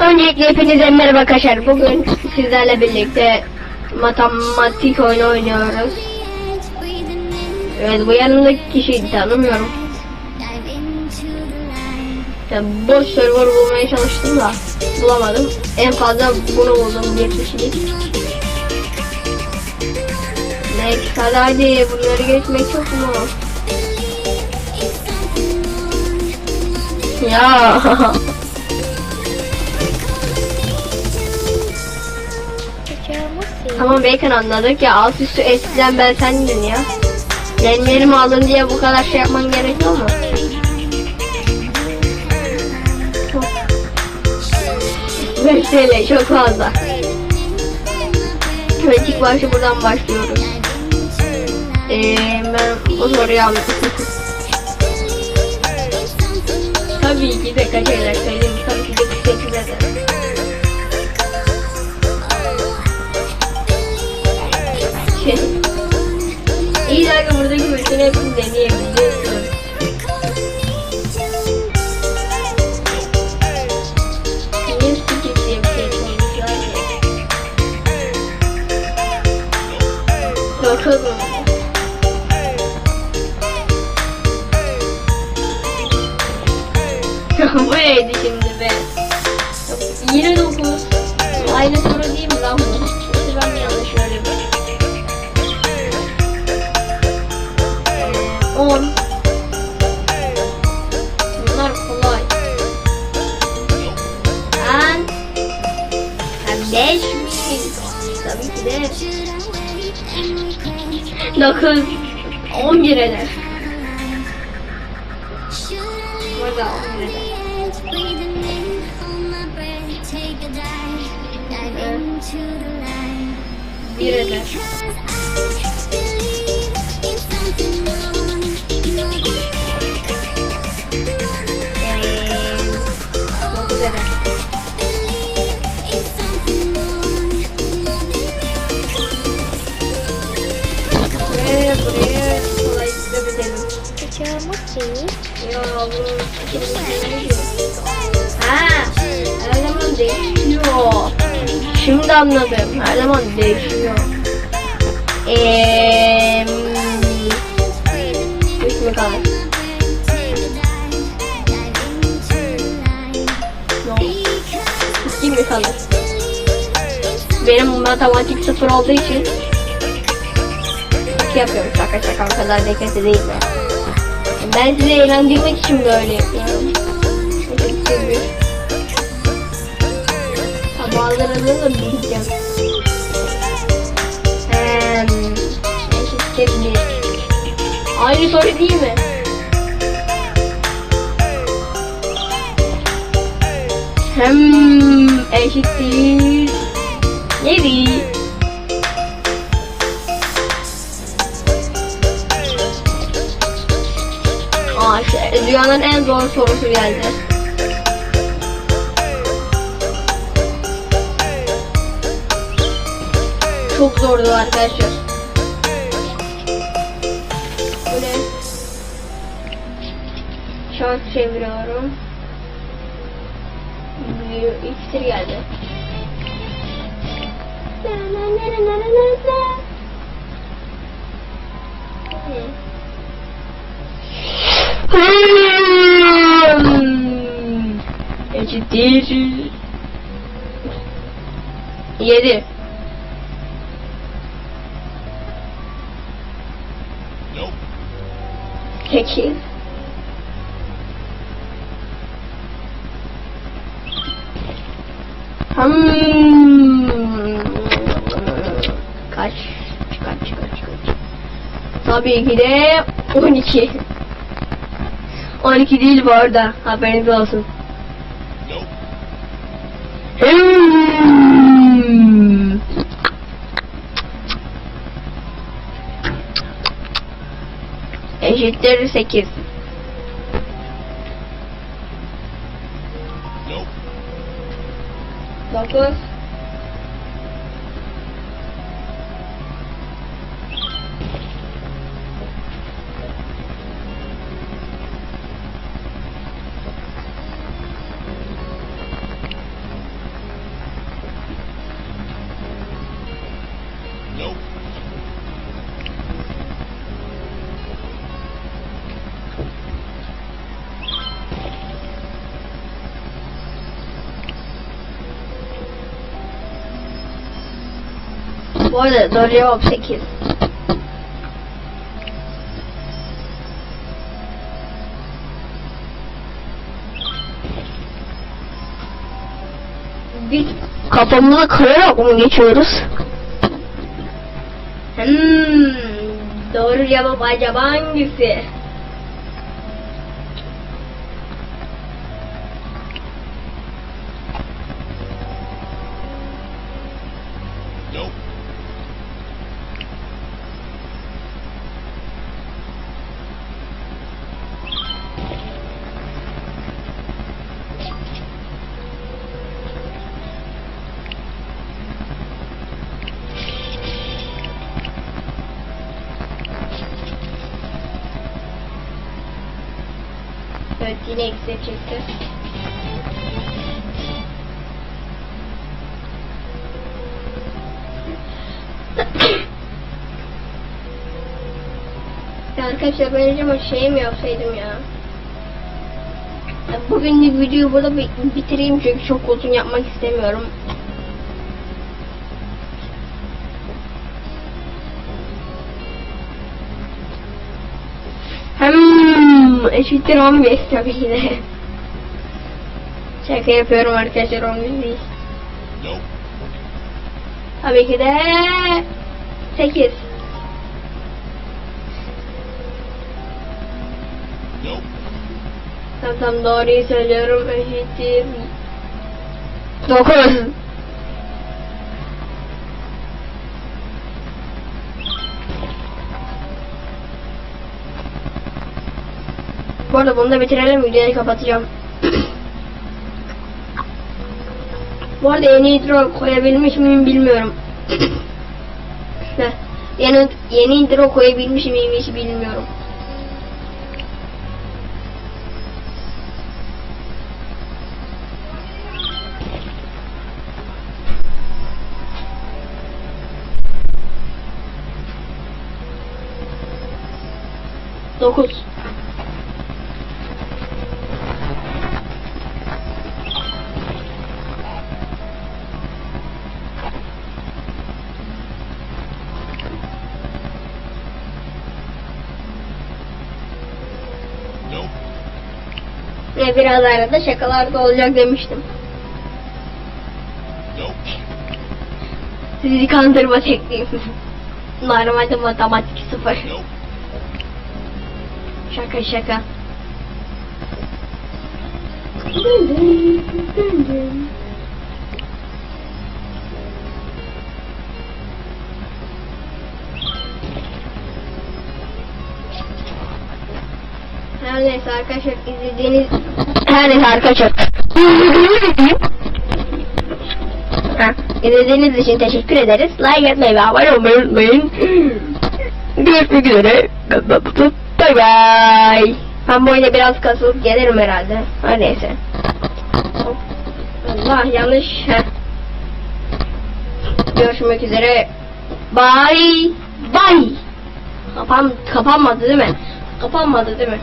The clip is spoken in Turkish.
Öncelikle hepinize merhaba arkadaşlar. Bugün sizlerle birlikte matematik oyunu oynuyoruz. Evet bu yanımdaki kişiyi tanımıyorum. Yani boş server bulmaya çalıştım da bulamadım. En fazla bunu buldum bir kişilik. Neyse hadi hadi bunları geçmek çok mu? Ya. tamam Bacon anladık ya alt üstü eskiden ben sendin ya. Lenlerimi aldın diye bu kadar şey yapman gerekiyor mu? Çok. 5 TL çok fazla. Kritik başı buradan başlıyoruz. Ee, ben o soruyu aldım. Tabii ki de kaç eder söyleyeyim. Tabii ki de 8 eder. Şey. İyi dakika buradaki bütün hepsini deneyebilirsin. Niye Bu şimdi be? 29. Aynı soru değil mi lan bu? Ben mi yanlış? Ee, 10. Bunlar kolay. Ben... Ben 5 mi? Tabii ki de. Should I wait and we close? 9. 11 eder. Burada 11 eder. 1 eder. Cause I believe in something more. Ee, değişiyor. Şimdi anladım. Her zaman değişiyor. Eee... Üç kalır? Yok. İki mi? Benim matematik sıfır olduğu için iki yapıyorum şaka şaka o kadar da kötü değil de. Ben sizi eğlendirmek için böyle yapıyorum. Teşekkür ederim. Sabahlarını da bileceğim. Hem eşittir bir. Aynı soru değil mi? Hem eşittir. Yedi. Aa, şu dünyanın en zor sorusu geldi. Çok zordu arkadaşlar. Ne? Şans çeviriyorum. Bir iksir geldi. Eşittir. Yedi. Sekiz. Hmm. Kaç? Kaç kaç kaç? Tabii ki de 12. 12 değil bu arada. Haberiniz olsun. Eşittir 8. Dokuz. Bu arada doğru cevap 8. Biz kafamıza kırarak mı geçiyoruz? Hmm, doğru cevap acaba hangisi? Evet yine eksi çıktı. ya arkadaşlar ben acaba şey mi yapsaydım ya? Bugünlük videoyu burada bi- bitireyim çünkü çok uzun yapmak istemiyorum. Eşittir 15 tabii ki de. Şaka yapıyorum arkadaşlar 11 değil. Tabii ki de 8. Nope. Tam tam doğruyu söylüyorum eşittir 9. Bu arada bunu da bitirelim videoyu kapatacağım. Bu arada yeni intro koyabilmiş miyim bilmiyorum. Yeni, yeni intro koyabilmiş miyim hiç bilmiyorum. Dokuz. Ve biraz arada şakalar da olacak demiştim. Sizi kandırma tekniğim. Normalde matematik sıfır. Şaka şaka. Her neyse arkadaşlar izlediğiniz her neyse arkadaşlar izlediğiniz için teşekkür ederiz. Like etmeyi ve abone olmayı unutmayın. Görüşmek üzere. Bay bay. Ben bu oyuna biraz kasılıp gelirim herhalde. Her neyse. Allah yanlış. Görüşmek üzere. Bye. Bye. Kapan, kapanmadı değil mi? Kapanmadı değil mi?